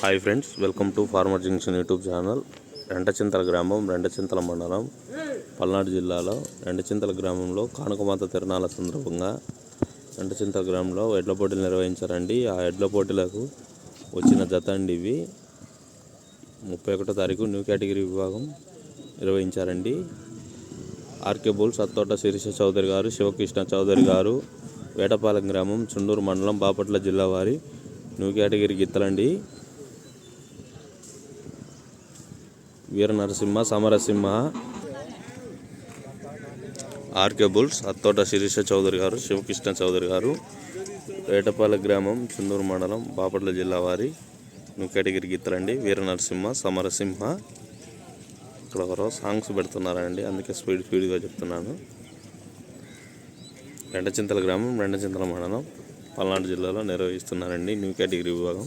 Hi friends welcome to farmer junction YouTube channel Rentachintala గ్రామం రెండచింతల మండలం పల్నాడు జిల్లాలో రెండచింతల గ్రామంలో కానుకమాత తిరణాల సందర్భంగా రెండచింతల గ్రామంలో ఎడ్ల పోటీలు నిర్వహించారండి. ఆ ఎడ్ల పోటీలకు వచ్చిన జత అండి ఇవి. ముప్పై ఒకటో తారీఖు న్యూ కేటగిరీ విభాగం నిర్వహించారండి. ఆర్కే బుల్స్ సత్తోట శిరీష చౌదరి గారు శివకృష్ణ చౌదరి గారు వేటపాలెం గ్రామం చుండూరు మండలం బాపట్ల జిల్లా వారి న్యూ కేటగిరీ గిత్తలండి. వీర నరసింహ సమరసింహ ఆర్కే బుల్స్ అత్తోట శిరీష చౌదరి గారు శివకృష్ణ చౌదరి గారు వేటపాలెం గ్రామం చిందూరు మండలం బాపట్ల జిల్లా వారి న్యూ కేటగిరీ గిత్తలండి వీర నరసింహ సమరసింహ ఇక్కడ ఎవరో సాంగ్స్ పెడుతున్నారండి. అందుకే స్పీడ్ స్పీడ్గా చెప్తున్నాను. రెండచింతల గ్రామం రెండచింతల మండలం పల్నాడు జిల్లాలో నిర్వహిస్తున్నారండి న్యూ కేటగిరీ విభాగం.